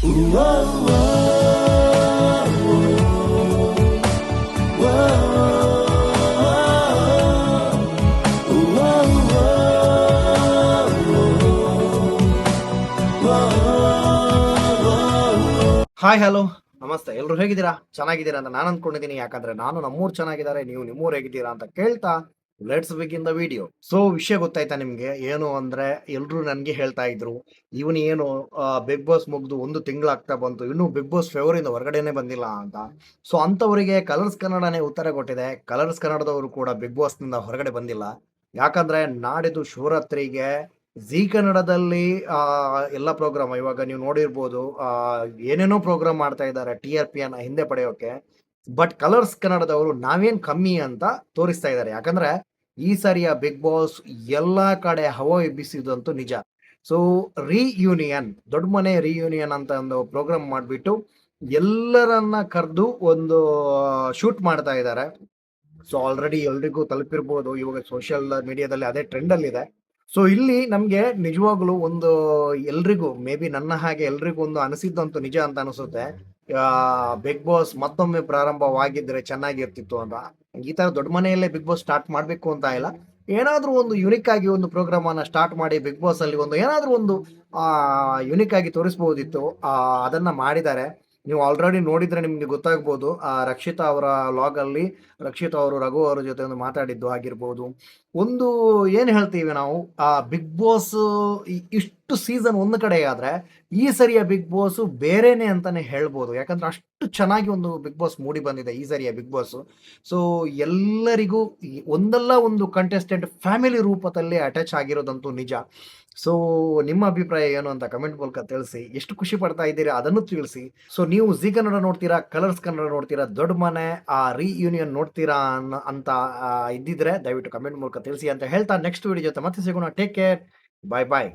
Hi hello ನಮಸ್ತೆ. ಎಲ್ರು ಹೇಗಿದ್ದೀರಾ? ಚೆನ್ನಾಗಿದ್ದೀರಾ ಅಂತ ನಾನು ಅಂದ್ಕೊಂಡಿದ್ದೀನಿ. ಯಾಕಂದ್ರೆ ನಾನು ನಮ್ಮೂರ್ ಚೆನ್ನಾಗಿದ್ದಾರೆ. ನೀವು ನಿಮ್ಮೂರು ಹೇಗಿದ್ದೀರಾ ಅಂತ ಕೇಳ್ತಾ let's begin the video so ವಿಷಯ ಗೊತ್ತಾಯ್ತಾ ನಿಮ್ಗೆ? ಏನು ಅಂದ್ರೆ ಎಲ್ರು ನನ್ಗೆ ಹೇಳ್ತಾ ಇದ್ರು, ಇವನ್ ಏನು ಬಿಗ್ ಬಾಸ್ ಮುಗ್ದು ಒಂದು ತಿಂಗಳಾಗ್ತಾ ಬಂತು, ಇನ್ನು ಬಿಗ್ ಬಾಸ್ ಫೇವರ್ ಇಂದ ಹೊರಗಡೆನೆ ಬಂದಿಲ್ಲ ಅಂತ. ಸೊ ಅಂತವರಿಗೆ ಕಲರ್ಸ್ ಕನ್ನಡನೇ ಉತ್ತರ ಕೊಟ್ಟಿದೆ. ಕಲರ್ಸ್ ಕನ್ನಡದವರು ಕೂಡ ಬಿಗ್ ಬಾಸ್ನಿಂದ ಹೊರಗಡೆ ಬಂದಿಲ್ಲ. ಯಾಕಂದ್ರೆ ನಾಡಿದ್ದು ಶಿವರಾತ್ರಿಗೆ ಜಿ ಕನ್ನಡದಲ್ಲಿ ಎಲ್ಲ ಪ್ರೋಗ್ರಾಮ್ ಇವಾಗ ನೀವು ನೋಡಿರ್ಬೋದು ಏನೇನೋ ಪ್ರೋಗ್ರಾಮ್ ಮಾಡ್ತಾ ಇದ್ದಾರೆ ಟಿ ಆರ್ ಪಿ ಅನ್ನ ಹಿಂದೆ ಪಡೆಯೋಕೆ. ಬಟ್ ಕಲರ್ಸ್ ಕನ್ನಡದವರು ನಾವೇನ್ ಕಮ್ಮಿ ಅಂತ ತೋರಿಸ್ತಾ ಇದ್ದಾರೆ. ಯಾಕಂದ್ರೆ ಈ ಸಾರಿಯ ಬಿಗ್ ಬಾಸ್ ಎಲ್ಲಾ ಕಡೆ ಹವಾ ಎಬ್ಬಿಸಿದಂತೂ ನಿಜ. ಸೊ ರೀಯೂನಿಯನ್ ದೊಡ್ಡ ಮನೆ ರಿಯೂನಿಯನ್ ಅಂತ ಒಂದು ಪ್ರೋಗ್ರಾಮ್ ಮಾಡಿಬಿಟ್ಟು ಎಲ್ಲರನ್ನ ಕರೆದು ಒಂದು ಶೂಟ್ ಮಾಡ್ತಾ ಇದ್ದಾರೆ. ಸೊ ಆಲ್ರೆಡಿ ಎಲ್ರಿಗೂ ತಲುಪಿರ್ಬೋದು. ಇವಾಗ ಸೋಷಿಯಲ್ ಮೀಡಿಯಾದಲ್ಲಿ ಅದೇ ಟ್ರೆಂಡ್ ಅಲ್ಲಿ ಇದೆ. ಸೊ ಇಲ್ಲಿ ನಮ್ಗೆ ನಿಜವಾಗ್ಲೂ ಒಂದು ಎಲ್ರಿಗೂ ಮೇ ಬಿ ನನ್ನ ಹಾಗೆ ಎಲ್ರಿಗೂ ಒಂದು ಅನಿಸಿದ್ದಂತೂ ನಿಜ ಅಂತ ಅನಿಸುತ್ತೆ. ಬಿಗ್ ಬಾಸ್ ಮತ್ತೊಮ್ಮೆ ಪ್ರಾರಂಭವಾಗಿದ್ರೆ ಚೆನ್ನಾಗಿರ್ತಿತ್ತು ಅಂತ. ಈ ತರ ದೊಡ್ಡ ಮನೆಯಲ್ಲೇ ಬಿಗ್ ಬಾಸ್ ಸ್ಟಾರ್ಟ್ ಮಾಡಬೇಕು ಅಂತ ಇಲ್ಲ. ಏನಾದ್ರೂ ಒಂದು ಯುನಿಕ್ ಆಗಿ ಒಂದು ಪ್ರೋಗ್ರಾಮ್ ಅನ್ನ ಸ್ಟಾರ್ಟ್ ಮಾಡಿ ಬಿಗ್ ಬಾಸ್ ಅಲ್ಲಿ ಒಂದು ಏನಾದ್ರೂ ಒಂದು ಯುನಿಕ್ ಆಗಿ ತೋರಿಸಬಹುದಿತ್ತು ಅದನ್ನ ಮಾಡಿದ್ದಾರೆ. ನೀವು ಆಲ್ರೆಡಿ ನೋಡಿದ್ರೆ ನಿಮ್ಗೆ ಗೊತ್ತಾಗ್ಬೋದು, ಆ ರಕ್ಷಿತಾ ಅವರ ಲಾಗ್ ಅಲ್ಲಿ ರಕ್ಷಿತಾ ಅವರು ರಘು ಅವರ ಜೊತೆ ಒಂದು ಮಾತಾಡಿದ್ದು ಆಗಿರ್ಬೋದು. ಒಂದು ಏನ್ ಹೇಳ್ತೀವಿ ನಾವು, ಆ ಬಿಗ್ ಬಾಸ್ ಇಷ್ಟು ಸೀಸನ್ ಒಂದು ಕಡೆ ಆದ್ರೆ ಈ ಸರಿಯ ಬಿಗ್ ಬಾಸ್ ಬೇರೆನೆ ಅಂತಾನೆ ಹೇಳ್ಬೋದು. ಯಾಕಂದ್ರೆ ಅಷ್ಟು ಚೆನ್ನಾಗಿ ಒಂದು ಬಿಗ್ ಬಾಸ್ ಮೂಡಿ ಬಂದಿದೆ ಈ ಸರಿಯ ಬಿಗ್ ಬಾಸ್ ಸೊ ಎಲ್ಲರಿಗೂ ಒಂದಲ್ಲ ಒಂದು ಕಂಟೆಸ್ಟೆಂಟ್ ಫ್ಯಾಮಿಲಿ ರೂಪದಲ್ಲಿ ಅಟ್ಯಾಚ್ ಆಗಿರೋದಂತೂ ನಿಜ. ಸೊ ನಿಮ್ಮ ಅಭಿಪ್ರಾಯ ಏನು ಅಂತ ಕಮೆಂಟ್ ಮೂಲಕ ತಿಳಿಸಿ. ಎಷ್ಟು ಖುಷಿ ಪಡ್ತಾ ಇದ್ದೀರಾ ಅದನ್ನು ತಿಳಿಸಿ. ಸೊ ನೀವು ಜಿ ಕನ್ನಡ ನೋಡ್ತೀರಾ ಕಲರ್ಸ್ ಕನ್ನಡ ನೋಡ್ತೀರಾ, ದೊಡ್ಡ ಮನೆ, ಆ ರೀಯೂನಿಯನ್ ನೋಡ್ತೀರಾ ಅನ್ನ- ಅಂತ ಇದ್ದಿದ್ರೆ ದಯವಿಟ್ಟು ಕಮೆಂಟ್ ಮೂಲಕ ತಿಳಿಸಿ ಅಂತ ಹೇಳ್ತಾ ನೆಕ್ಸ್ಟ್ ವಿಡಿಯೋ ಜೊತೆ ಮತ್ತೆ ಸಿಗೋಣ. ಟೇಕ್ ಕೇರ್ ಬಾಯ್ ಬಾಯ್